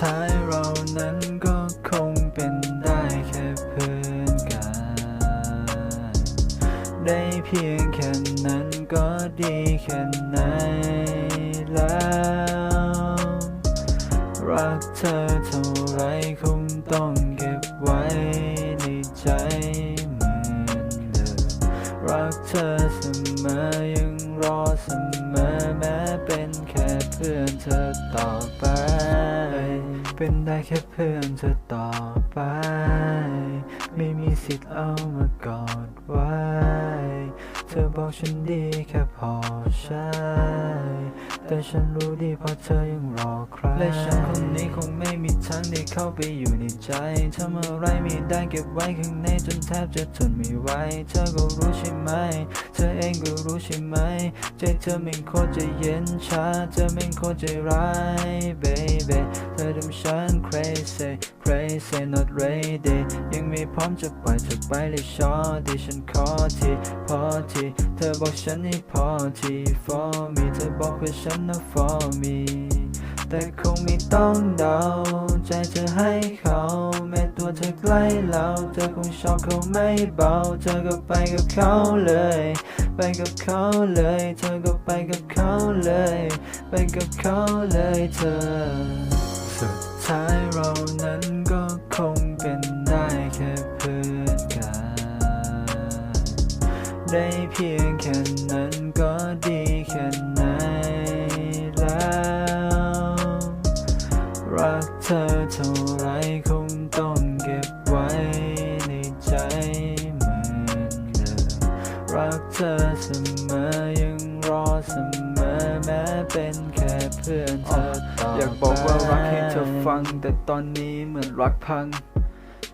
ท้ายเรานั้นก็คงเป็นได้แค่เพื่อนกัน ได้เพียงแค่นั้นก็ดีแค่ไหนแล้ว รักเธอเท่าไรคงต้องเก็บไว้ในใจเหมือนเดิมรักเธอเสมอยังรอเสมอแม้เป็นแค่เพื่อนเธอต่อไป เป็นได้แค่เพื่อนเธอต่อไป ไม่มีสิทธิ์เอามากอดไว้ เธอบอกฉันดีแค่พอใช่แต่ฉันรู้ดีเพราะเธอยังรอใครและฉันคนนี้คงไม่มีทางได้เข้าไปอยู่ในใจทำอะไรไม่ ได้เก็บไว้ข้างในจนแทบจะทนไม่ไหวเธอก็รู้ใช่ไหม เธอเองก็รู้ใช่ไหม ใจเธอไม่โคตรจะเย็นชาเธอไม่โคตรใจร้าย baby เธอทำฉัน crazy crazy not ready ยังไม่พร้อมจะปล่อยเธอไปเลยชอที่ฉันขอทีพอทีเธอบอกฉันให้พอที for me เธอบอกว่าฉันนะ for me แต่คงไม่ต้องเดาใจเธอให้เขาแม้ ตัวเธอใกล้เราเธอคงชอบเขาไม่เบา เธอก็ไปกับเขาเลย ไปกับเขาเลย เธอก็ไปกับเขาเลย ไปกับเขาเลยเธอ สุดท้ายเรานั้นก็คงเป็นได้แค่เพื่อนกัน ได้เพียงแค่นั้นก็ดีแค่ไหนแล้ว รักเธอเท่าไรคง รักเธอเสมอยังรอเสมอแม้เป็นแค่เพื่อนเธอต่ออยากบอกว่ารักให้เธอไปฟัง แต่ตอนนี้เหมือนรักพัง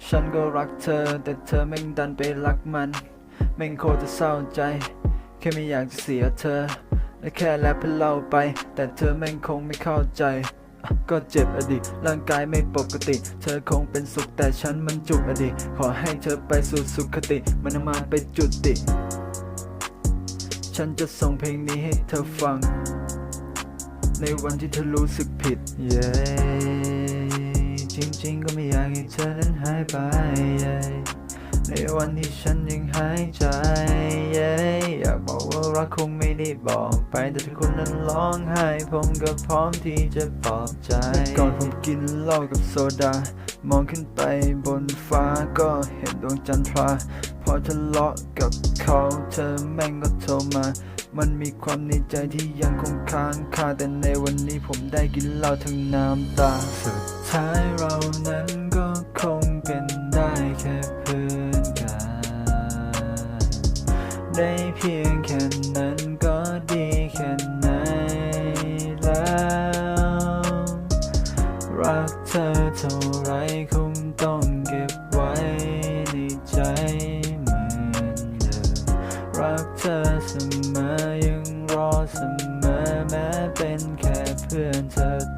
ฉันก็รักเธอ แต่เธอแม่งดันไปรักมัน แม่งโคตรจะเศร้าใจ แค่ไม่อยากจะเสียเธอ และแค่แลบให้เล่าไป แต่เธอแม่งคงไม่เข้าใจอะก็เจ็บอดีร่างกายไม่ปกติ เธอคงเป็นสุขแต่ฉันมันจุกอดีขอให้เธอไปสู่สุขติ มันมาไปจุติ ฉันจะส่งเพลงนี้ให้เธอฟัง ในวันที่เธอรู้สึกผิด เย้ จริงๆก็ไม่อยากให้เธอนั้นหายไป เย้ ในวันที่ฉันยังหายใจ เย้ อยากบอกว่ารักคงไม่ได้บอกไปแต่ถ้าคุณนั้นร้องไห้ผมก็พร้อมที่จะปลอบใจ ก่อนผมกินเหล้ากับโซดา มองขึ้นไปบนฟ้าก็เห็นดวงจันทรา พอทะเลาะกับเขาเธอแม่งก็โทรมา มันมีความในใจที่ยังคงค้างคาแต่ในวันนี้ผมได้กินเหล้าทั้งน้ำตา สุดท้ายเรานั้นก็คงเป็นได้แค่เพื่อนกัน ได้เพียง ธอเสมอยังรอเสมอแม้เป็นแค่เพื่อนเธอ